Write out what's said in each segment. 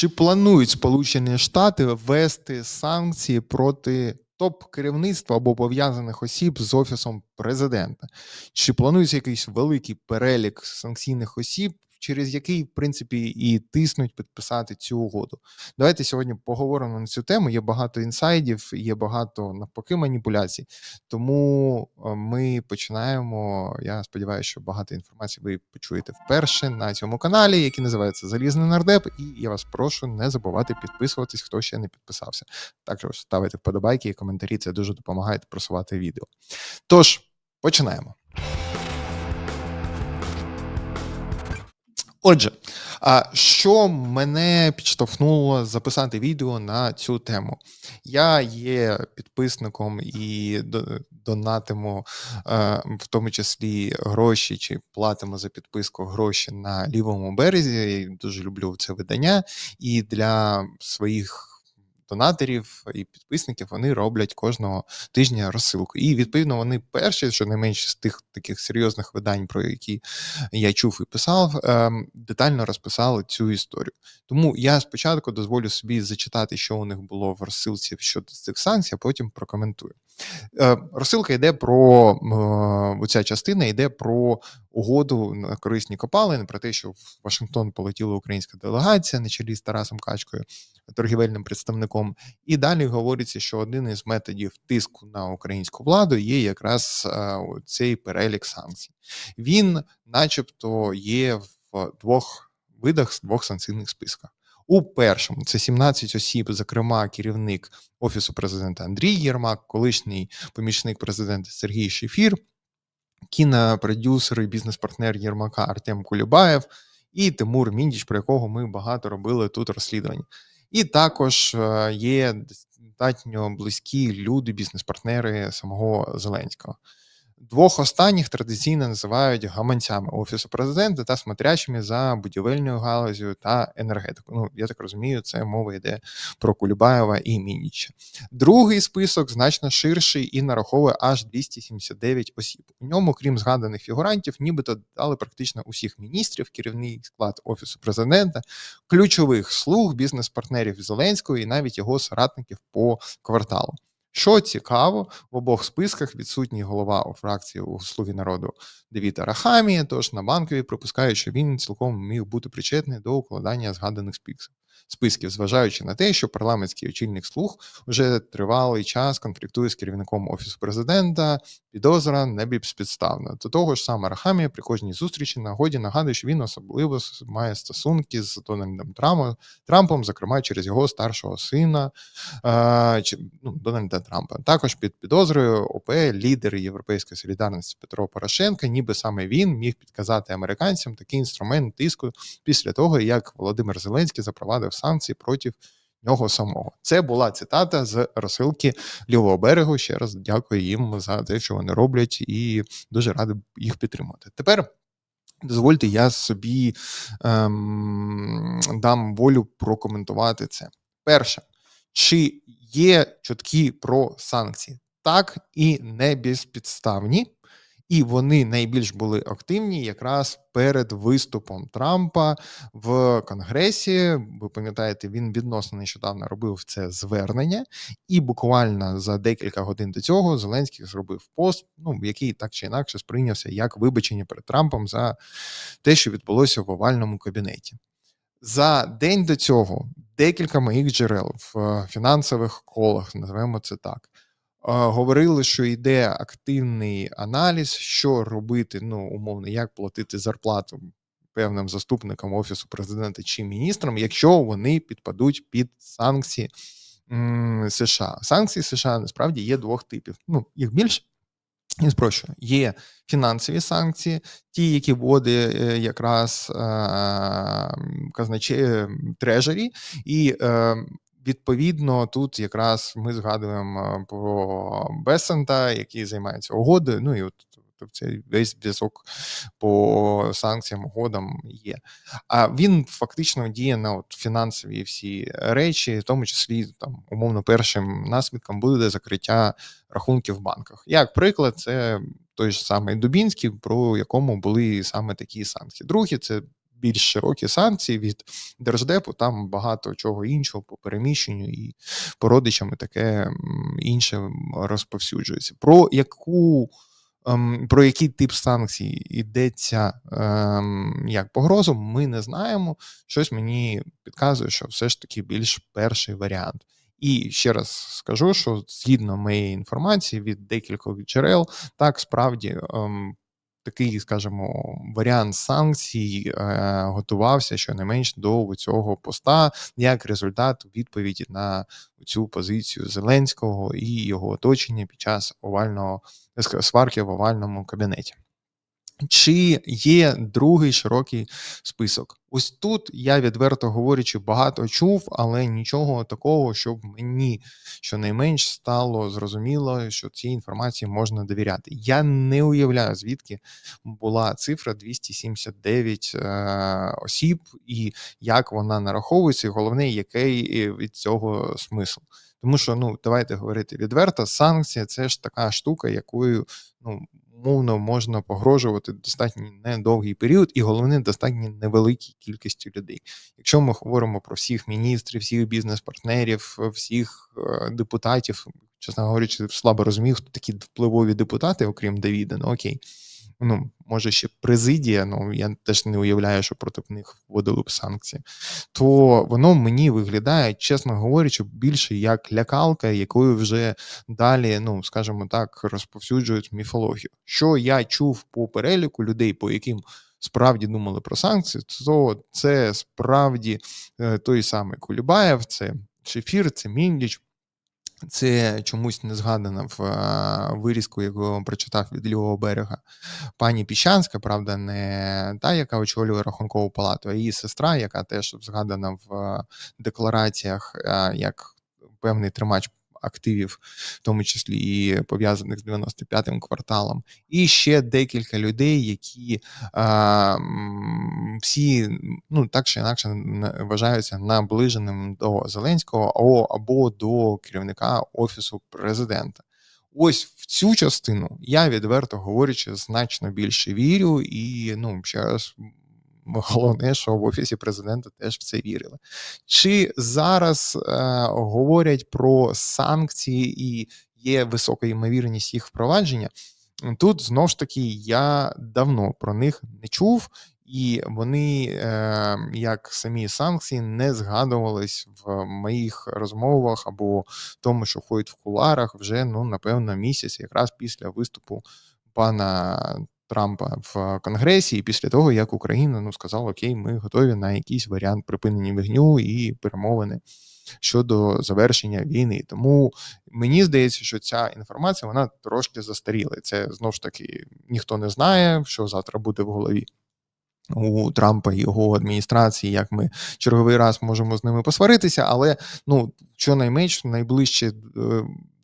Чи планують Сполучені Штати ввести санкції проти топ-керівництва або пов'язаних осіб з офісом президента? Чи планується якийсь великий перелік санкційних осіб, через який, в принципі, і тиснуть підписати цю угоду? Давайте сьогодні поговоримо на цю тему. Є багато інсайдів, є багато навпаки маніпуляцій. Тому е, ми починаємо. Я сподіваюся, що багато інформації ви почуєте вперше на цьому каналі, який називається Залізний нардеп. І я вас прошу не забувати підписуватись, хто ще не підписався. Також ставити вподобайки і коментарі. Це дуже допомагає просувати відео. Тож починаємо. Отже, що мене підштовхнуло записати відео на цю тему? Я є підписником і донатиму, е, в тому числі гроші, чи платимо за підписку гроші на лівому березі. Я дуже люблю це видання, і для своїх донаторів і підписників вони роблять кожного тижня розсилку. І відповідно вони перші, що найменше з тих таких серйозних видань, про які я чув і писав, ем, детально розписали цю історію. Тому я спочатку дозволю собі зачитати, що у них було в розсилці щодо цих санкцій, а потім прокоментую. Е, розсилка йде про оця частина йде про угоду на корисні копалини, про те, що в Вашингтон полетіла українська делегація на чолі з Тарасом Качкою, торгівельним представником. І далі говориться, що один із методів тиску на українську владу є якраз е, цей перелік санкцій. Він, начебто, є в двох видах двох санкційних списках. У першому це 17 осіб, зокрема, керівник офісу президента Андрій Єрмак, колишній помічник президента Сергій Шефір, кінопродюсер і бізнес-партнер Єрмака Артем Кулібаєв і Тимур Міндіч, про якого ми багато робили тут розслідування. І також е, є достатньо близькі люди, бізнес-партнери самого Зеленського. Двох останніх традиційно називають гаманцями офісу президента та смотрячими за будівельною галузю та енергетику. Ну я так розумію, це мова йде про Кулібаєва і Мініча. Другий список значно ширший і нараховує аж 279 осіб. У ньому, крім згаданих фігурантів, нібито дали практично усіх міністрів, керівний склад офісу президента, ключових слуг, бізнес-партнерів Зеленського і навіть його соратників по кварталу. Що цікаво, в обох списках відсутній голова у фракції у Слуги народу Девіта Рахамі, тож на банкові припускають, що він цілком міг бути причетний до укладання згаданих списків списків, зважаючи на те, що парламентський очільник слуг вже тривалий час конфліктує з керівником офісу президента, підозра не безпідставна. До того ж, саме Рахамія при кожній зустрічі нагоді нагадує, що він особливо має стосунки з Дональдом Трампом, зокрема через його старшого сина е, чи ну, Дональда Трампа. Також під підозрою ОП лідер Європейської солідарності Петро Порошенка, ніби саме він міг підказати американцям такий інструмент тиску після того, як Володимир Зеленський запровадив санкцій проти нього самого. Це була цитата з розсилки лівого берегу. Ще раз дякую їм за те, що вони роблять, і дуже радий їх підтримати. Тепер. Дозвольте, я собі ем, дам волю прокоментувати це. Перше, чи є чутки про санкції? Так і не безпідставні і вони найбільш були активні якраз перед виступом Трампа в Конгресі. Ви пам'ятаєте, він відносно нещодавно робив це звернення, і буквально за декілька годин до цього Зеленський зробив пост, ну який так чи інакше сприйнявся як вибачення перед Трампом за те, що відбулося в овальному кабінеті. За день до цього декілька моїх джерел в фінансових колах, називаємо це так говорили, що йде активний аналіз, що робити, ну умовно, як платити зарплату певним заступникам офісу президента чи міністрам, якщо вони підпадуть під санкції США. Санкції США насправді є двох типів. Ну їх більше. І спрощую, є фінансові санкції, ті, які вводить е, якраз казначе трежері, і е, Відповідно, тут якраз ми згадуємо про Бесента, який займається угодою. Ну і от тобто цей весь зв'язок по санкціям, угодам є. А він фактично діє на от фінансові всі речі, в тому числі там умовно першим наслідком буде закриття рахунків в банках. Як приклад, це той ж самий Дубінський, про якому були саме такі санкції. Другі це більш широкі санкції від держдепу. Там багато чого іншого по переміщенню і по родичам і таке інше розповсюджується. Про яку про який тип санкцій йдеться ем, як погрозу, ми не знаємо. Щось мені підказує, що все ж таки більш перший варіант. І ще раз скажу, що згідно моєї інформації від декількох джерел, так справді ем, такий, скажімо, варіант санкцій е, готувався щонайменш до цього поста як результат відповіді на цю позицію Зеленського і його оточення під час овального сварки в овальному кабінеті. Чи є другий широкий список? Ось тут я відверто говорячи багато чув, але нічого такого, щоб мені щонайменш стало зрозуміло, що цій інформації можна довіряти. Я не уявляю, звідки була цифра 279 е, осіб, і як вона нараховується, і головне, який від цього смисл. Тому що ну давайте говорити відверто, санкція це ж така штука, якою ну умовно можна погрожувати достатньо недовгий період, і головне, достатньо невеликій кількості людей. Якщо ми говоримо про всіх міністрів, всіх бізнес-партнерів, всіх е, депутатів, чесно говорячи, слабо розумію, хто такі впливові депутати, окрім Давіда, ну окей ну, може ще президія, ну я теж не уявляю, що проти них вводили б санкції, то воно мені виглядає, чесно говорячи, більше як лякалка, якою вже далі, ну скажімо так, розповсюджують міфологію. Що я чув по переліку людей, по яким справді думали про санкції, то це справді е, той самий Кулібаєв, це Шефір, це Міндіч. Це чомусь не згадано в вирізку, яку прочитав від лівого берега. Пані Піщанська, правда, не та, яка очолює рахункову палату, а її сестра, яка теж згадана в деклараціях як певний тримач активів, в тому числі і пов'язаних з 95-м кварталом, і ще декілька людей, які а, всі ну так чи інакше вважаються наближеним до Зеленського або до керівника офісу президента. Ось в цю частину я відверто говорячи, значно більше вірю, і ну ще раз головне, що в офісі президента теж в це вірили. Чи зараз е, говорять про санкції і є висока ймовірність їх впровадження? Тут знову ж таки я давно про них не чув. І вони, е, як самі санкції, не згадувались в моїх розмовах або тому, що ходять в куларах вже ну напевно місяць, якраз після виступу пана Трампа в Конгресі, і після того, як Україна ну сказала, окей, ми готові на якийсь варіант припинення вогню і перемовини щодо завершення війни. Тому мені здається, що ця інформація вона трошки застаріла. Це знову ж таки ніхто не знає, що завтра буде в голові. У Трампа і його адміністрації, як ми черговий раз можемо з ними посваритися, але ну щонайменш найближче е,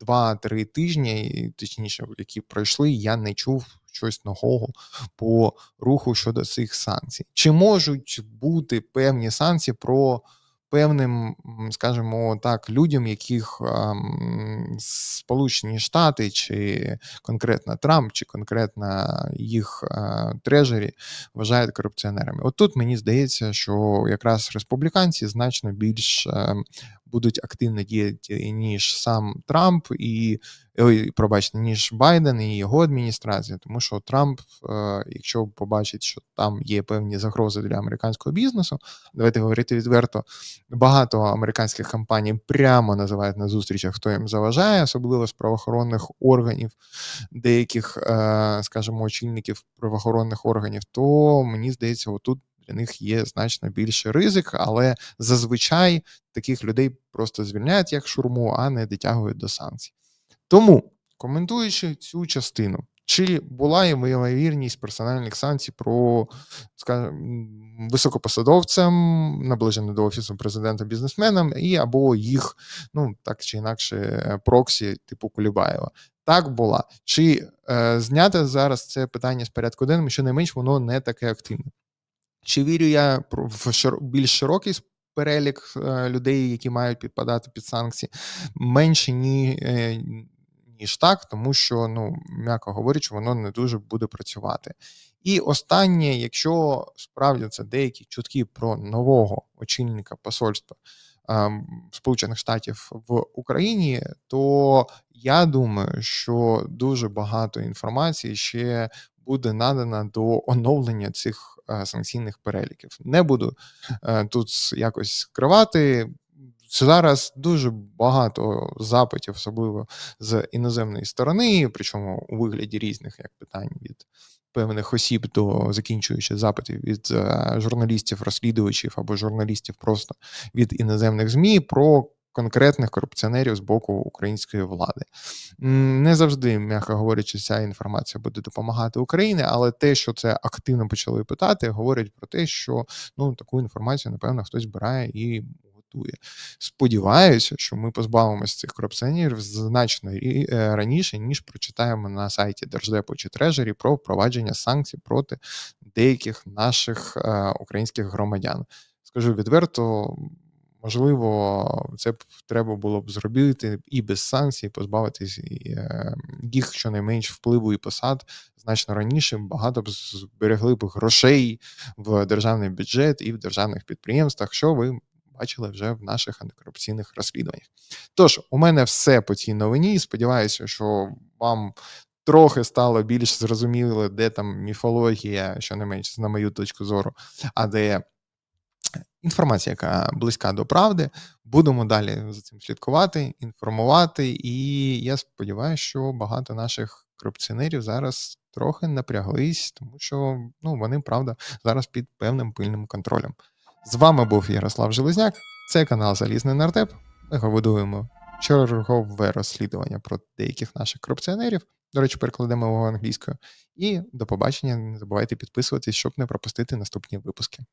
два-три тижні, точніше, які пройшли, я не чув щось нового по руху щодо цих санкцій. Чи можуть бути певні санкції про певним, скажімо так, людям, яких ем, Сполучені Штати, чи конкретно Трамп, чи конкретно їх е, трежері вважають корупціонерами? От тут мені здається, що якраз республіканці значно більш е, будуть активно діяти ніж сам Трамп і ой, пробачте, ніж Байден і його адміністрація, тому що Трамп, е, якщо побачить, що там є певні загрози для американського бізнесу, давайте говорити відверто. Багато американських компаній прямо називають на зустрічах, хто їм заважає, особливо з правоохоронних органів, деяких, е, скажімо, очільників правоохоронних органів, то мені здається, отут для них є значно більший ризик, але зазвичай таких людей просто звільняють як шурму, а не дотягують до санкцій. Тому, коментуючи цю частину, чи була ймовірність персональних санкцій про скажімо, високопосадовцям, наближеним до офісу президента бізнесменам, і або їх, ну так чи інакше, проксі, типу Кулібаєва. Так була. Чи е, зняти зараз це питання з порядку денному, що не воно не таке активне. Чи вірю я в більш широкий перелік е, людей, які мають підпадати під санкції, менше ні, е, ніж так, тому що, ну, м'яко говорячи, воно не дуже буде працювати. І останнє, якщо справді це деякі чутки про нового очільника посольства ем, Сполучених Штатів в Україні, то я думаю, що дуже багато інформації ще буде надана до оновлення цих е, санкційних переліків. Не буду е, тут якось скривати. Зараз дуже багато запитів, особливо з іноземної сторони, причому у вигляді різних як питань від певних осіб до закінчуючи запитів від е, журналістів, розслідувачів або журналістів просто від іноземних змі про конкретних корупціонерів з боку української влади. Не завжди, м'яко говорячи, ця інформація буде допомагати Україні, але те, що це активно почали питати, говорить про те, що ну таку інформацію, напевно, хтось збирає і готує. Сподіваюся, що ми позбавимося цих корупціонерів значно е, раніше, ніж прочитаємо на сайті Держдепу чи Трежері про впровадження санкцій проти деяких наших е, українських громадян. Скажу відверто. Можливо, це б треба було б зробити і без санкцій, позбавитись е, їх щонайменш впливу і посад значно раніше. Багато б зберегли б грошей в державний бюджет і в державних підприємствах, що ви бачили вже в наших антикорупційних розслідуваннях. Тож, у мене все по цій новині. Сподіваюся, що вам. Трохи стало більш зрозуміло, де там міфологія, що не менше, на мою точку зору, а де інформація, яка близька до правди. Будемо далі за цим слідкувати, інформувати. І я сподіваюся, що багато наших корупціонерів зараз трохи напряглись, тому що ну, вони правда зараз під певним пильним контролем. З вами був Ярослав Железняк, це канал Залізний Нартеп. Ми годуємо чергове розслідування про деяких наших корупціонерів. До речі, перекладемо його англійською. І до побачення. Не забувайте підписуватись, щоб не пропустити наступні випуски.